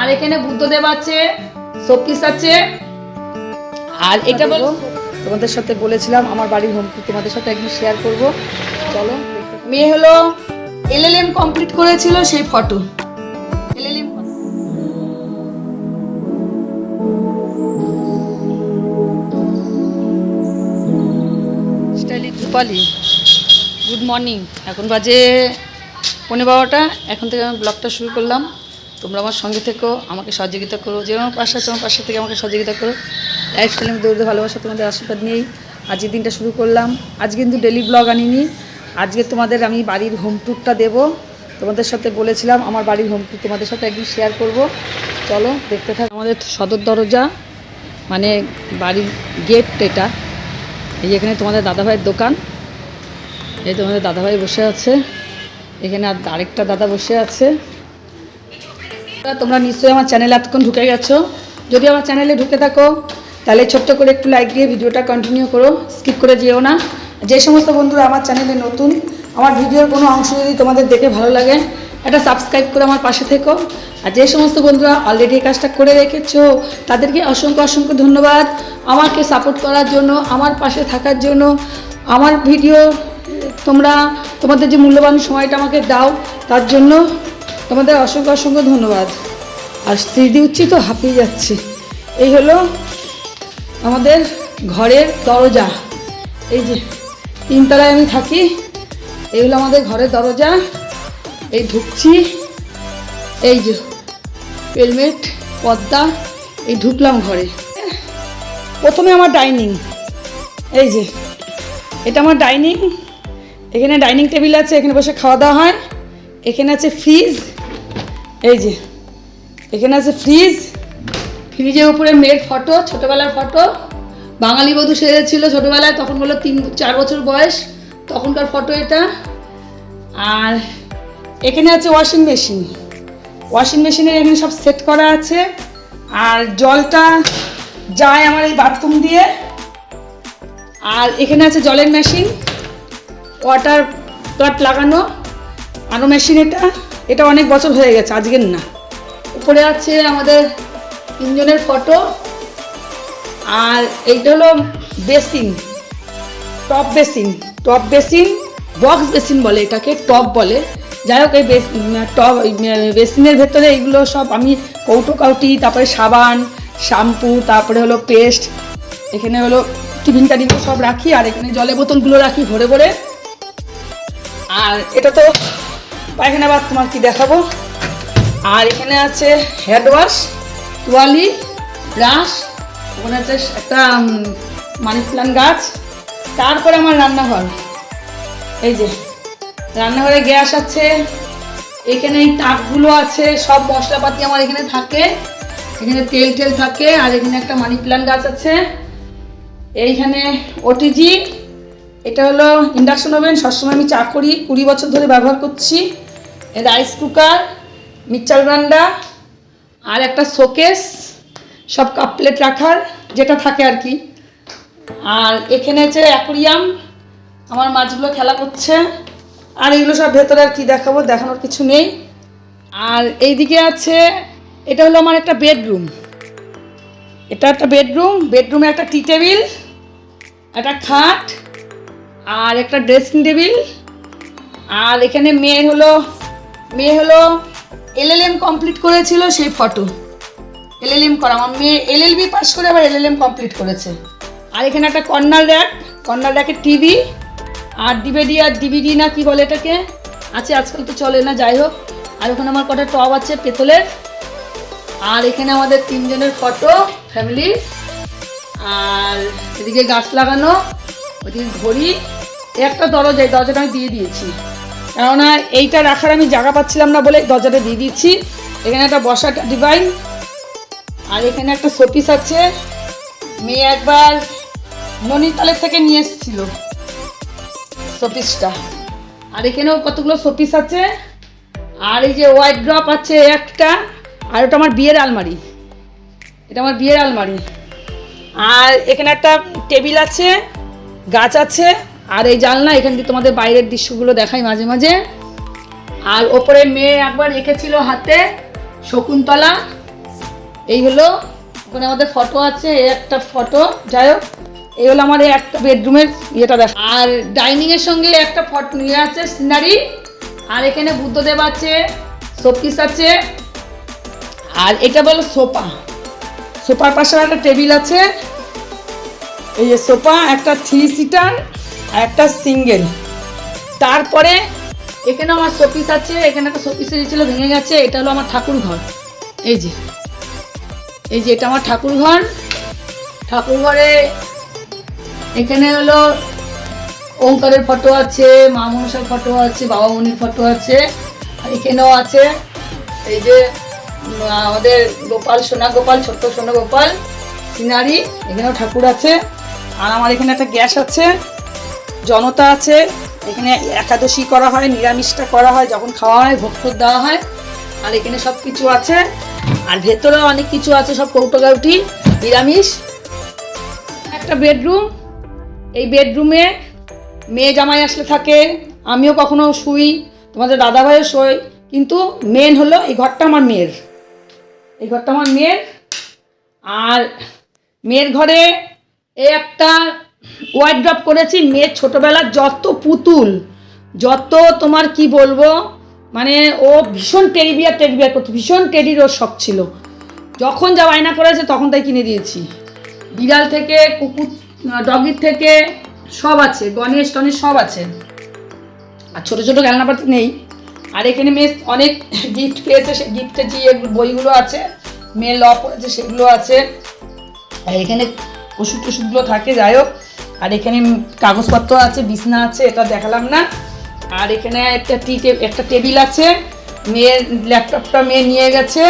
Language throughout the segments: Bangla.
আর এখানে বুদ্ধদেব আছে শোপিস আছে। আর এটা বলো তোমাদের সাথে বলেছিলাম আমার বাড়ির হোম তোমাদের সাথে একদিন শেয়ার করব। চলো মেয়ে হলো এলএলএম কমপ্লিট করেছিল সেই photo LLM Rupali good morning এখন বাজে পনেরো বারোটা এখন থেকে আমি ব্লগটা শুরু করলাম। তোমরা আমার সঙ্গে থেকো, আমাকে সহযোগিতা করো যে আমার পাশে আছে আমার পাশে থেকে আমাকে সহযোগিতা করো। লাইফ স্টাইলে আমি দৌড়তে ভালোবাসা, তোমাদের আশীর্বাদ নিয়েই আজকের দিনটা শুরু করলাম। আজ কিন্তু ডেলি ব্লগ আনিনি। আজকে তোমাদের আমি বাড়ির হোম ট্যুরটা দেবো। তোমাদের সাথে বলেছিলাম আমার বাড়ির হোম ট্যুর তোমাদের সাথে একদিন শেয়ার করব। চলো, দেখতে থাক আমাদের সদর দরজা মানে বাড়ির গেট এটা। এই এখানে তোমাদের দাদাভাইয়ের দোকান। এই তোমাদের দাদাভাই বসে আছে। এখানে আর আরেকটা দাদা বসে আছে। তোমরা নিশ্চয়ই আমার চ্যানেলে এতক্ষণ ঢুকে গেছো। যদি আমার চ্যানেলে ঢুকে থাকো, তাহলে ছোট্ট করে একটু লাইক দিয়ে ভিডিওটা কন্টিনিউ করো স্কিপ করে যেও না। যে সমস্ত বন্ধুরা আমার চ্যানেলে নতুন, আমার ভিডিওর কোনো অংশ যদি তোমাদের দেখে ভালো লাগে, একটা সাবস্ক্রাইব করে আমার পাশে থেকো। আর যে সমস্ত বন্ধুরা অলরেডি এই কাজটা করে রেখেছো, তাদেরকে অসংখ্য অসংখ্য ধন্যবাদ। আমাকে সাপোর্ট করার জন্য, আমার পাশে থাকার জন্য, আমার ভিডিও তোমরা, তোমাদের যে মূল্যবান সময়টা আমাকে দাও, তার জন্য তোমাদের অসংখ্য অসংখ্য ধন্যবাদ। আর স্ত্রী উচ্ছি তো হাঁপিয়ে যাচ্ছি। এই হলো আমাদের ঘরের দরজা। এই যে তিনতলায় আমি থাকি, এই হলো আমাদের ঘরের দরজা। এই ঢুকছি, এই যে হেলমেট, পর্দা, এই ঢুকলাম ঘরে। প্রথমে আমার ডাইনিং। এই যে এটা আমার ডাইনিং। এখানে ডাইনিং টেবিল আছে, এখানে বসে খাওয়া দাওয়া হয়। এখানে আছে ফ্রিজ। এই যে, এখানে আছে ফ্রিজ ফ্রিজের উপরে মেয়ের ফটো ছোটোবেলার ফটো বাঙালি বধূ সেজেছিল ছোটোবেলায়, তখন বলল তিন, চার বছর বয়স, তখনকার ফটো এটা। আর এখানে আছে ওয়াশিং মেশিন ওয়াশিং মেশিনের এখানে সব সেট করা আছে। আর জলটা যায় আমার এই বাথরুম দিয়ে। আর এখানে আছে জলের মেশিন ওয়াটার প্লাট লাগানো। আরও মেশিন এটা। এটা অনেক বছর হয়ে গেছে, আজকের না। উপরে আছে আমাদের তিনজনের ফটো। আর এইটা হলো basin, top basin top basin, box basin বলে এটাকে, টপ বলে। যাই হোক, এই টপ বেসিনের ভেতরে এইগুলো সব আমি কৌটো কাউটি, তারপরে সাবান, শ্যাম্পু, তারপরে হলো পেস্ট, এখানে হলো টিফিন কাটিগুলো সব রাখি, আর এখানে জলের বোতলগুলো রাখি ভরে ভরে আর এটা তো পায়খানা বাদ তোমার কি দেখাবো? আর এখানে আছে হেড ওয়াশ তোয়ালি ব্রাশ ওখানে আছে একটা মানি প্লান্ট গাছ। তারপরে আমার রান্নাঘর। এই যে, রান্নাঘরে গ্যাস আছে। এখানে এই তাকগুলো আছে, সব মশলাপাতি আমার এখানে থাকে। এখানে তেল টেল থাকে, আর এখানে একটা মানি প্লান্ট গাছ আছে। এইখানে ওটিজি এটা হলো ইন্ডাকশন ওভেন সবসময় আমি চা করি। কুড়ি বছর ধরে ব্যবহার করছি। রাইস কুকার মিক্সার গ্রাইন্ডার আর একটা শোকেস সব কাপ প্লেট রাখার, যেটা থাকে আর কি। আর এখানে হচ্ছে অ্যাকোরিয়াম আমার মাছগুলো খেলা করছে। আর এগুলো সব ভেতরে আর কি দেখাবো, দেখানোর কিছু নেই। আর এইদিকে আছে, এটা হলো আমার একটা বেডরুম এটা একটা বেডরুম বেডরুমে একটা টি টেবিল একটা খাট আর একটা ড্রেসিং টেবিল আর এখানে মেয়ে হলো মেয়ে হলো এলএলএম কমপ্লিট করেছিল সেই ফটো এলএলএম করা, আমার মেয়ে এলএলবি পাস করে আবার এলএলএম কমপ্লিট করেছে। আর এখানে একটা কর্নার র্যাক কর্নার র্যাকের টিভি আর ডিভিডি আর ডিভিডি না কি বলে এটাকে? আছে, আজকাল তো চলে না, যাই হোক। আর ওখানে আমার কটা টব আছে পেতলের। আর এখানে আমাদের তিনজনের ফটো ফ্যামিলি আর এদিকে গাছ লাগানো, ওদিকে ঘড়ি একটা দরজা এই দরজাটা আমি দিয়ে দিয়েছি। কেননা এইটা রাখার আমি জায়গা পাচ্ছিলাম না বলে দরজাটা দিয়ে দিয়েছি। এখানে একটা বসার ডিভাইন, আর এখানে একটা শোপিস আছে। মেয়ে একবার ননিতালের থেকে নিয়ে এসেছিল শোপিসটা। আর এখানেও কতগুলো শোপিস আছে। আর এই যে হোয়াইট ড্রপ আছে একটা, আর ওটা আমার বিয়ের আলমারি। এটা আমার বিয়ের আলমারি। আর এখানে একটা টেবিল আছে, গাছ আছে। আর এই জানলা, এখান দিয়ে তোমাদের বাইরের দৃশ্যগুলো দেখাই মাঝে মাঝে। আর ওপরে মেয়ে একবার রেখেছিল হাতে শকুন্তলা। এই হলো, ওখানে আমাদের ফটো আছে, এই একটা ফটো যাই হোক, এই হলো আমার এই একটা বেডরুমের ইয়েটা দেখ। আর ডাইনিংয়ের সঙ্গে একটা ফটো ইয়ে আছে সিনারি আর এখানে বুদ্ধদেব আছে শোপিস আছে। আর এটা বলো সোফা। সোফার পাশে একটা টেবিল আছে। এই যে সোফা, একটা থ্রি সিটার একটা সিঙ্গেল। তারপরে এখানে আমার শোপিস আছে, এখানে একটা শোপিসের ছিল ভেঙে গেছে, এটা হলো আমার ঠাকুর ঘর। এই যে এই যে এটা আমার ঠাকুর ঘর। ঠাকুর ঘরে এখানে হলো ওঙ্কারের ফটো আছে, মা মনসার ফটো আছে, বাবা মনির ফটো আছে এখানেও আছে এই যে আমাদের গোপাল, সোনা গোপাল, ছোট্ট সোনা গোপাল, সিনারি, এখানেও ঠাকুর আছে। আর আমার এখানে একটা গ্যাস আছে। জনতা আছে, এখানে একাদশী করা হয়, নিরামিষটা করা হয়, যখন খাওয়া হয়, ভোগ দেওয়া হয়, আর এখানে সব কিছু আছে। আর ভেতরেও অনেক কিছু আছে, সব কৌটো কৌটোগাউটি নিরামিষ। একটা বেডরুম, এই বেডরুমে মেয়ে জামাই আসলে থাকে, আমিও কখনো শুই, তোমাদের দাদাভাইও শোয়, কিন্তু মেন হলো এই ঘরটা আমার মেয়ের। এই ঘরটা আমার মেয়ের, আর মেয়ের ঘরে এই একটা ওয়াইড ড্রপ করেছি, মেয়ের ছোটোবেলার যত পুতুল, যত তোমার কি বলব মানে ও ভীষণ টেডি বিয়ার টেডি বিয়ার করতো, ভীষণ টেডির ওর শখ ছিল। যখন যা বায়না করেছে, তখন তাই কিনে দিয়েছি। বিড়াল থেকে, কুকুর, ডগির থেকে, সব আছে, গণেশ টনেশ সব আছে। আর ছোটো ছোটো খেলনাপাতি নেই। আর এখানে মেয়ে অনেক গিফট পেয়েছে সেই গিফটের যে বইগুলো আছে, মেয়ে ল পড়েছে সেগুলো আছে। আর এখানে ওষুধ টষুধগুলো থাকে, যাই হোক। আর এখানে কাগজপত্র আছে, বিছনা আছে, এটা দেখালাম না। আর এখানে একটা টি একটা টেবিল আছে মেয়ের ল্যাপটপটা মেয়ে নিয়ে গেছে,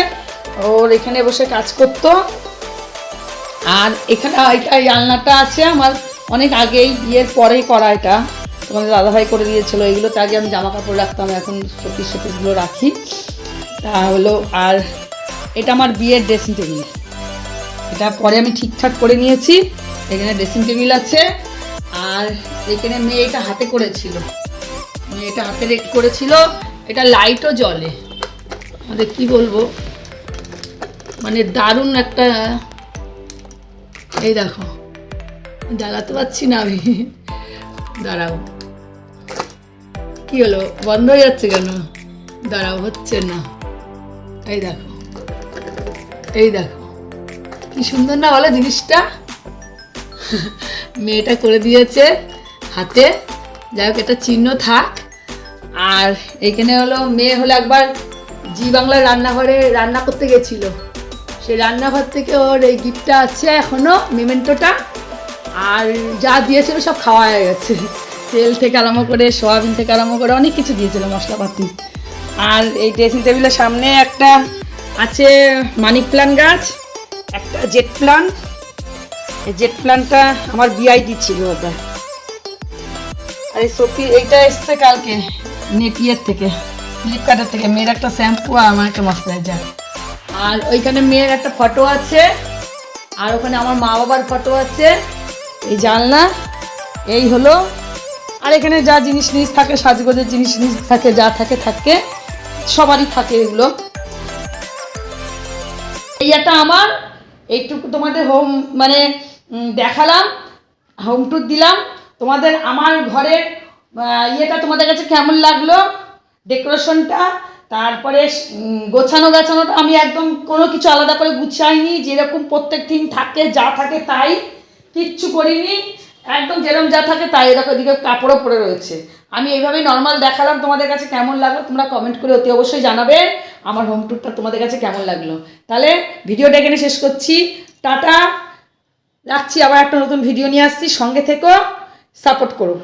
ওর এখানে বসে কাজ করতো। আর এখানে এটা আলনাটা আছে, আমার অনেক আগেই বিয়ের পরেই করা এটা। তোমাদের দাদাভাই করে দিয়েছিল এগুলোতে আগে আমি জামা কাপড় রাখতাম, এখন শপিস শপিসগুলো রাখি। তা হলো, আর এটা আমার বিয়ের ড্রেসিং টেবিল এটা পরে আমি ঠিকঠাক করে নিয়েছি। এখানে ড্রেসিং টেবিল আছে, আর এখানে মেয়ে এটা হাতে করেছিল। মেয়ে এটা হাতে রেখ করেছিল, এটা লাইটও জ্বলে। আমাদের কি বলব? মানে দারুণ একটা, এই দেখো, জ্বালাতে পারছি না আমি। দাঁড়াও। কি হলো? বন্ধ হয়ে যাচ্ছে কেন? দাঁড়াও, হচ্ছে না। এই দেখো এই দেখো। কি সুন্দর না বলো জিনিসটা? মেয়েটা করে দিয়েছে হাতে। যাই হোক, এটা চিহ্ন থাক। আর এখানে হলো মেয়ে হলো একবার জি বাংলার রান্নাঘরে রান্না করতে গেছিল। সেই রান্নাঘর থেকে ওর এই গিফটটা আছে এখনও, মেমেন্টোটা। আর যা দিয়েছিল সব খাওয়া হয়ে গেছে। তেল থেকে আরম্ভ করে সোয়াবিন থেকে আরম্ভ করে অনেক কিছু দিয়েছিল মশলাপাতি। আর এই ড্রেসিং টেবিলের সামনে একটা আছে মানি প্লান্ট গাছ, একটা জেট প্লান এই জেট প্ল্যানটা আমার বিআইডি ছিল ওটা। আর এই সত্যি, এইটা এসছে কালকে নেটিয়ের থেকে ফ্লিপকার্টের থেকে। মেয়ের একটা শ্যাম্পু আর আমার একটা ময়শ্চারাইজার আর ওইখানে মেয়ের একটা ফটো আছে, আর ওখানে আমার মা বাবার ফটো আছে। এই জানলা, এই হলো। আর এখানে যা জিনিস নিস থাকে, সাজগোজের জিনিস নিস থাকে, যা থাকে থাকে। সবারই থাকে এগুলো। এইটা আমার এইটুকু তোমাদের হোম মানে দেখালাম হোম ট্যুর দিলাম। তোমাদের আমার ঘরের ইয়েটা তোমাদের কাছে কেমন লাগল? ডেকোরেশনটা তারপরে গোছানো গাছানোটা আমি একদম কোনো কিছু আলাদা করে গুছাইনি। যেরকম প্রত্যেক দিন থাকে, যা থাকে তাই, কিচ্ছু করিনি। একদম যেরকম যা থাকে তাই এরকম দিকে কাপড়ও পরে রয়েছে। আমি এইভাবেই নর্মাল দেখালাম, তোমাদের কাছে কেমন লাগল তোমরা কমেন্ট করে অতি অবশ্যই জানাবে। আমার হোম ট্যুরটা তোমাদের কাছে কেমন লাগল? তাহলে ভিডিওটা এখানে শেষ করছি। টাটা। রাখছি, আবার একটা নতুন ভিডিও নিয়ে আসছি। সঙ্গে থেকেও সাপোর্ট করো।